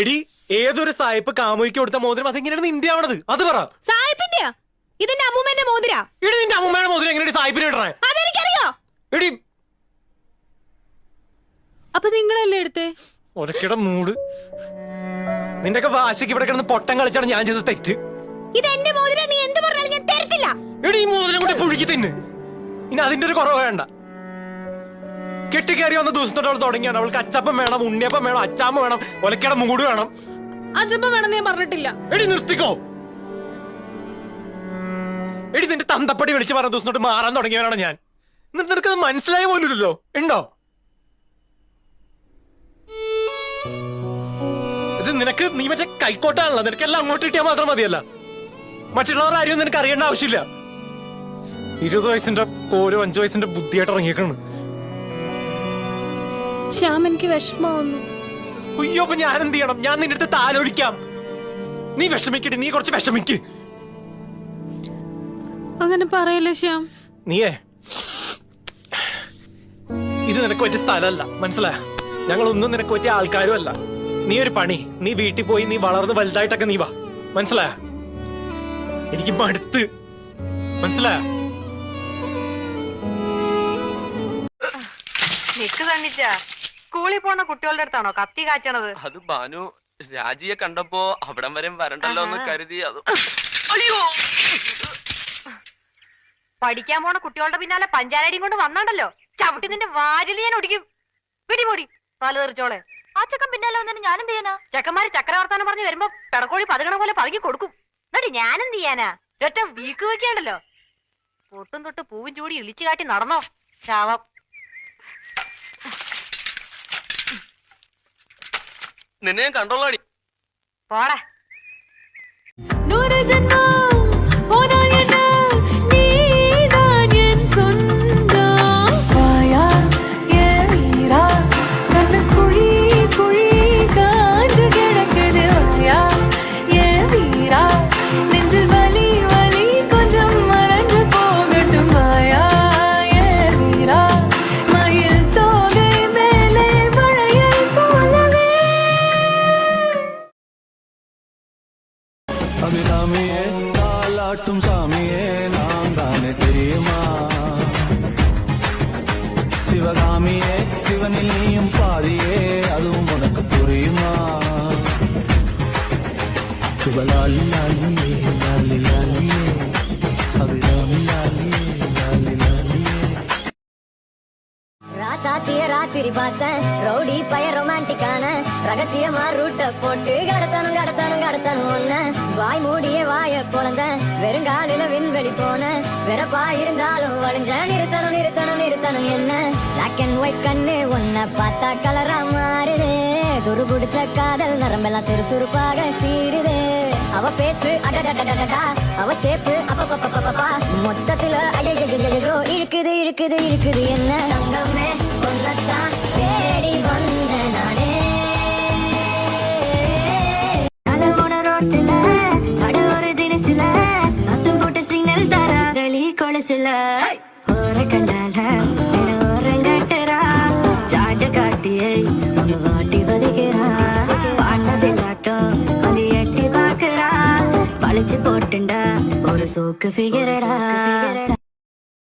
എടി ഏതൊരു സായിപ്പ് കാമുകിക്ക് കൊടുത്ത മോതിരം അതെങ്ങനെയാണ് ഇന്ത്യ ആവണത്? അത് പറ. സായിപ്പിന്റെയാ? ഇതിന്റെ അമ്മൂമ്മന്റെ മോതിരാ? എടി നിന്റെ അമ്മൂമ്മയുടെ മോതിരം എങ്ങനെയാണ് സായിപ്പിന് ഇടണേ? അതെനിക്കറിയോ? എടി. അപ്പൊ നിങ്ങളല്ലേ എടുത്തേ? ഒരക്കിട മൂട്. നിന്റെയൊക്കെ വാശിക്ക് ഇവിടെ കിടന്ന് പൊട്ടം കളിച്ചാണ് ഞാൻ ചെയ്ത തെറ്റ്. ഇത് എന്റെ മോതിര നീ എന്ത് പറഞ്ഞാലും ഞാൻ തരത്തില്ല. എടി ഈ മോതിരം കൊണ്ട് പുഴുക്കി തിന്ന്. ഇനി അതിന്റെ ഒരു കുറവ് വേണ്ട. കെട്ടിക്കയറി വന്ന ദിവസം തൊട്ട് അവൾ തുടങ്ങിയാണ്. അവൾക്ക് അച്ചപ്പം വേണം ഉണ്ണിയപ്പം വേണം അച്ചാമ്മ വേണം ഒലക്കയുടെ മൂട് വേണം. അച്ചപ്പം വേണമെന്ന് ഞാൻ പറഞ്ഞിട്ടില്ല. എടി നിർത്തിക്കോ. എടി നിന്റെ തന്തപ്പടി വിളിച്ച് പറഞ്ഞ ദിവസം തൊട്ട് മാറാൻ തുടങ്ങിയവനാണ് ഞാൻ. എന്നിട്ട് നിനക്കത് മനസ്സിലായ പോലുമില്ലല്ലോ ഉണ്ടോ? ഇത് നിനക്ക് നീ മറ്റേ കൈക്കോട്ടാണല്ലോ. നിനക്കെല്ലാം അങ്ങോട്ട് കിട്ടിയാൽ മാത്രം മതിയല്ല. മറ്റുള്ളവരുടെ ആരും നിനക്ക് അറിയേണ്ട ആവശ്യമില്ല. ഇരുപത് വയസ്സിന്റെ കോരും അഞ്ചു വയസ്സിന്റെ ബുദ്ധിയായിട്ട് ഇറങ്ങിയേക്കാണ്. ശ്യാം എനിക്ക് വിഷമാവുന്നു അയ്യോ അപ്പൊ ഞാൻ എന്ത് ചെയ്യണം? ഞാൻ നിന്റെ അടുത്ത് താലോലിക്കാം. നീ വിഷമിക്കടി നീ കുറച്ച് വിഷമിക്ക്. അങ്ങനെ പറയല്ലേ ശ്യാം? നീയേ. ഇത് നിനക്ക് പറ്റിയ സ്ഥലമല്ല മനസ്സിലായ? ഞങ്ങളൊന്നും നിനക്ക് പറ്റിയ ആൾക്കാരും അല്ല നീ ഒരു പണി നീ വീട്ടിൽ പോയി നീ വളർന്ന് വലുതായിട്ടൊക്കെ നീ വാ. മനസ്സിലായ? എനിക്ക് മടുത്ത്. മനസ്സിലായ? നിക്ക് തണ്ണിച്ച സ്കൂളിൽ പോണ കുട്ടികളുടെ അടുത്താണോ? കത്തി കാച്ചണത്. അത് ബാനു രാജിയെ കണ്ടപ്പോ അവിടം വരെ വരണ്ടല്ലോ എന്ന്. കരുതി അത്. പഠിക്കാൻ പോണ കുട്ടികളുടെ പിന്നാലെ പഞ്ചാരടിയും കൊണ്ട് വന്നാണ്ടല്ലോ. ചവിട്ടി നിന്റെ വാരിൽ ഞാൻ ഒടിക്കും പിടിപൊടി തല തെറിച്ചോളെ. ആ ചക്കൻ പിന്നാലെ വന്നിട്ട് ഞാനെന്ത് ചെയ്യാനാ? ചെക്കന്മാര് ചക്രവർത്താനം പറഞ്ഞ് വരുമ്പോ പെടക്കോഴി പതുകണ പോലെ പതുക്കി കൊടുക്കും. എന്നിട്ട് ഞാനെന്ത് ചെയ്യാനാ? ഒറ്റ വീക്ക് വെക്കാണ്ടല്ലോ പൊട്ടും തൊട്ട് പൂവും ചൂടി ഇളിച്ചു കാട്ടി നടന്നോ? ശാവം നിന്നെ ഞാൻ കണ്ടോളാടി. പോടെ. அபிராமியே தாலாட்டும் சாமியே நாம் தானே தெரியுமா? சிவகாமியே சிவனில் நீயும் பாதியே அதுவும் உனக்கு புரியுமா? சிவலாலி லாலியே லாலி லாலியே அபிராமி லாலியே. சாத்திய ராத்திரி பார்த்தேன் ரவுடி பய ரொமான்டிக்கான ரகசியமா ரூட்ட போட்டு கடத்தணும் கடத்தணும் கடத்தணும் ஒன்ன வாய் மூடிய வாய பொழந்த வெறுங்காலில விண்வெளி போன வெறப்பா இருந்தாலும் வழிஞ்ச நிறுத்தணும் நிறுத்தணும் நிறுத்தணும் என்ன? பிளாக் அண்ட் ஒயிட் கண்ணு ஒன்ன பார்த்தா கலரா மாறுது. துரு பிடிச்ச காதல் நரம்பெல்லாம் சுறுசுறுப்பாக சீருது அவ பேசு அடடடடடா அவ ஷேப்பு அப்பப்பப்பப்பப்பா. மொத்தத்துல ஐயோ இழுக்குது இழுக்குது இழுக்குது என்ன? தங்கமே கொலுசுல ஓர கண்டால ஓரங்கட்டுறா ஜாட்டு காட்டியே நம்ம வாட்டி வலிக்கிறா பாட்டதில்லாட்டம் அது எட்டி பாக்குறா பழிச்சு போட்டுண்டா ஒரு சோக்கு ஃபிகரடா